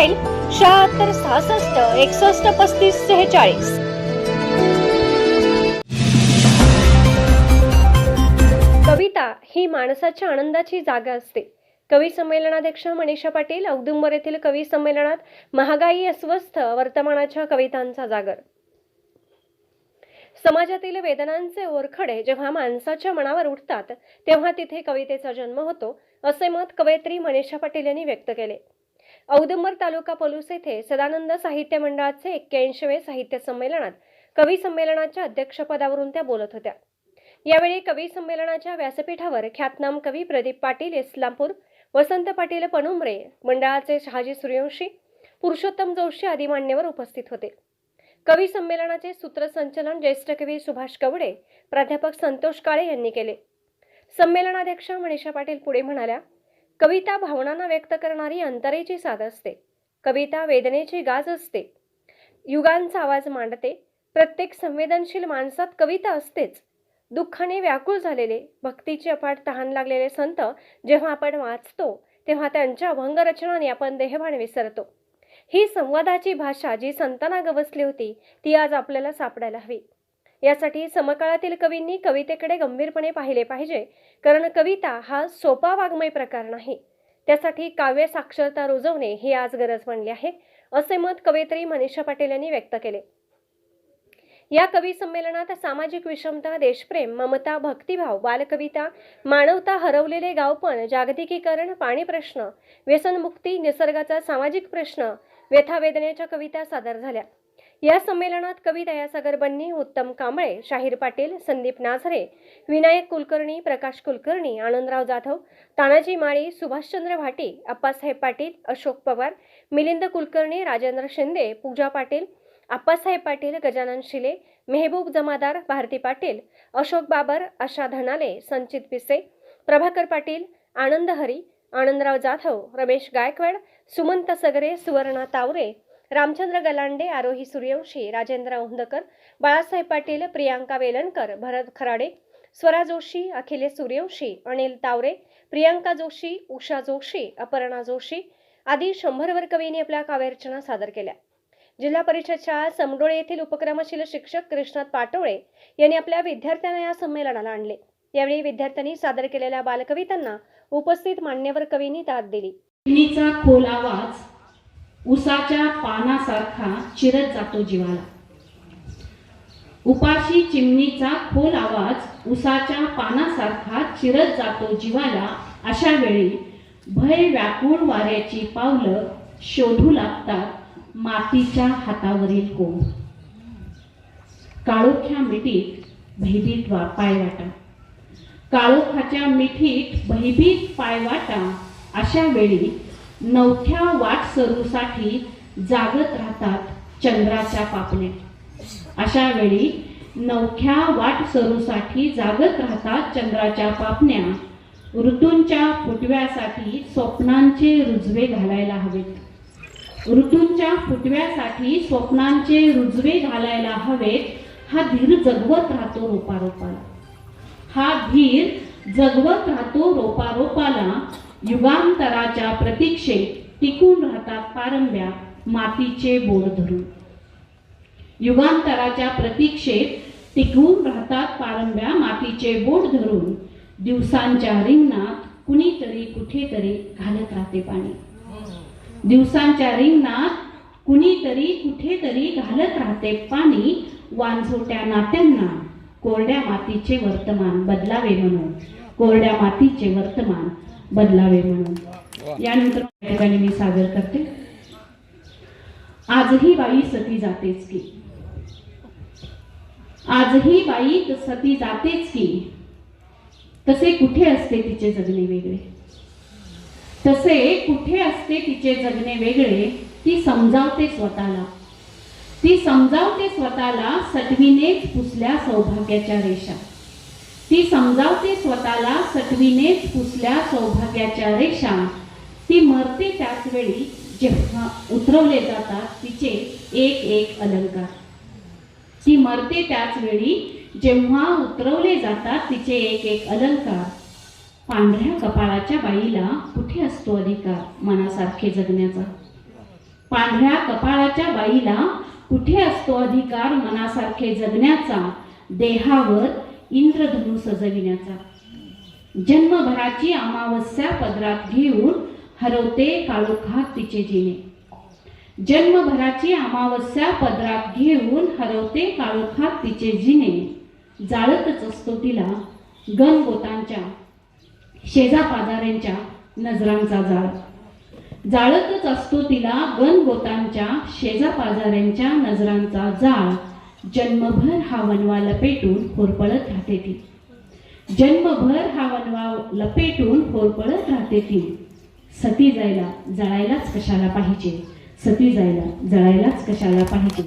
शहात्तर सहासष्ट एकसष्ट पस्तीस सेहेचाळीस. कविता ही माणसाच्या आनंदाची जागा असते. कवी संमेलनाध्यक्ष मनीषा पाटील औदुंबर येथील कवी संमेलनात महागाई अस्वस्थ वर्तमानाच्या कवितांचा जागर. समाजातील वेदनांचे ओरखडे जेव्हा माणसाच्या मनावर उठतात तेव्हा तिथे कवितेचा जन्म होतो असे मत कवयित्री मनीषा पाटील यांनी व्यक्त केले. औदुंबर तालुका पलूस येथे सदानंद साहित्य मंडळाचे एक्क्याऐंशीवे साहित्य संमेलनात कवी संमेलनाच्या अध्यक्षपदावरून त्या बोलत होत्या. यावेळी कवी संमेलनाच्या व्यासपीठावर ख्यातनाम कवी प्रदीप पाटील इस्लामपूर वसंत पाटील पणुमरे मंडळाचे शहाजी सूर्यवंशी पुरुषोत्तम जोशी आदी मान्यवर उपस्थित होते. कवी संमेलनाचे सूत्रसंचलन ज्येष्ठ कवी सुभाष कवडे प्राध्यापक संतोष काळे यांनी केले. संमेलनाध्यक्ष मनीषा पाटील पुढे म्हणाल्या कविता भावनांना व्यक्त करणारी अंतरेची साध असते. कविता वेदनेची गाज असते. युगांचा आवाज मांडते. प्रत्येक संवेदनशील माणसात कविता असतेच. दुःखाने व्याकुळ झालेले भक्तीची अफाट तहान लागलेले संत जेव्हा आपण वाचतो तेव्हा त्यांच्या अभंगरचनाने आपण देहभान विसरतो. ही संवादाची भाषा जी संतांना गवसली होती ती आज आपल्याला सापडायला हवी. यासाठी समकाळातील कवींनी कवितेकडे गंभीरपणे पाहिले पाहिजे. कारण कविता हा सोपा वाङ्मय प्रकार नाही. त्यासाठी काव्य साक्षरता रुजवणे ही आज गरज बनली आहे असे मत कवयित्री मनीषा पाटील यांनी व्यक्त केले. या कवी संमेलनात सामाजिक विषमता देशप्रेम ममता भक्तिभाव बालकविता मानवता हरवलेले गावपण जागतिकीकरण पाणी प्रश्न व्यसनमुक्ती निसर्गाचा सामाजिक प्रश्न व्यथावेदनेच्या कविता सादर झाल्या. या संमेलनात कवी दयासागर बन्नी उत्तम कांबळे शाहीर पाटील संदीप नाझरे विनायक कुलकर्णी प्रकाश कुलकर्णी आनंदराव जाधव तानाजी माळी सुभाषचंद्र भाटी अप्पासाहेब पाटील अशोक पवार मिलिंद कुलकर्णी राजेंद्र शिंदे पूजा पाटील अप्पासाहेब पाटील गजानन शिले मेहबूब जमादार भारती पाटील अशोक बाबर आशा धनाले संचित पिसे प्रभाकर पाटील आनंद हरी आनंदराव जाधव रमेश गायकवाड सुमंत सगरे सुवर्णा तावरे रामचंद्र गलांडे आरोही सूर्यवंशी राजेंद्र औंधकर बाळासाहेब पाटील प्रियांका वेलणकर भरत खराडे स्वरा जोशी अखिलेश सूर्यवंशी अनिल तावरे प्रियांका जोशी उषा जोशी अपर्णा जोशी आदी शंभरवर कवींनी आपल्या काव्यरचना सादर केल्या. जिल्हा परिषदच्या समडोळे येथील उपक्रमशील शिक्षक कृष्णात पाटोळे यांनी आपल्या विद्यार्थ्यांना या संमेलनाला आणले. यावेळी विद्यार्थ्यांनी सादर केलेल्या बालकवितांना उपस्थित मान्यवर कवींनी दाद दिली. खोल आवाज उसाच्या पानासारखा चिरत जातो जीवाला. उपाशी चिमणीचा खोल आवाज उसाच्या पानासारखा चिरत जातो जीवाला. अशा वेळी भय व्याकुळ वाऱ्याची पावलं शोधू लागतात मातीच्या हातावरील कोंब. काळोख्या मिठीत भयभीत वा पायवाटा. काळोखाच्या मिठीत भयभीत पायवाटा. अशा वेळी नवख्या वाटसरूसाठी जागत राहतात चंद्राच्या पापण्या अशा वेळी नवख्या वाटसरूसाठी जागत राहतात चंद्राच्या पापण्या. ऋतूंच्या फुटव्यासाठी स्वप्नांचे रुजवे घालायला हवेत. ऋतूंच्या फुटव्यासाठी स्वप्नांचे रुजवे घालायला हवेत हा धीर जगवत राहतो रोपारोपाला. हा धीर जगवत राहतो रोपारोपाला युगांतराच्या प्रतीक्षेत टिकून राहतात पारंब्या मातीचे बोर धरून. युगांतराच्या प्रतीक्षेत टिकून राहतात पारंब्या मातीचे बोट धरून. दिवसांच्या रिंगणात कुणीतरी कुठेतरी घालत राहते पाणी. दिवसांच्या रिंगणात कुणीतरी कुठेतरी घालत राहते पाणी. वांझोट्या नात्यांना कोरड्या मातीचे वर्तमान बदलावे म्हणून. कोरड्या मातीचे वर्तमान बदलावे म्हणून. यानंतर या ठिकाणी मी सादर करते. आजही बाई सती जातेच की. आजही बाई सती जातेच की. तसे कुठे असते तिचे जगणे वेगळे? तसे कुठे असते तिचे जगणे वेगळे? ती समजावते स्वतःला. ती समजावते स्वतःला सटवीनेच पुसल्या सौभाग्याच्या रेषा. ती समजावते स्वतःला सटवीनेच पुसल्या सौभाग्याच्या रेषा. ती मरते त्याच वेळी जेव्हा उतरवले जातात तिचे एक एक अलंकार. ती मरते त्याच वेळी जेव्हा उतरवले जातात तिचे एक एक अलंकार. पांढऱ्या कपाळाच्या बाईला कुठे असतो अधिकार मनासारखे जगण्याचा? पांढऱ्या कपाळाच्या बाईला कुठे असतो अधिकार मनासारखे जगण्याचा? देहावर इंद्रधनु सजविण्याचा. जन्मभराची अमावस्या पदरात घेऊन हरवते काळोखात तिचे जिने. जन्मभराची अमावस्या पदरात घेऊन हरवते काळोखात तिचे जिने. जाळतच असतो तिला गणगोतांच्या शेजापाजाऱ्यांच्या नजरांचा जाळ. जाळतच असतो तिला गणगोतांच्या शेजापाजाऱ्यांच्या नजरांचा जाळ. जन्मभर हा वनवा लपेटून होरपळत राहते ती. जन्मभर हा वनवा लपेटून होरपळत राहते ती. सती जायला जळायलाच कशाला पाहिजे? सती जायला जळायलाच कशाला पाहिजे?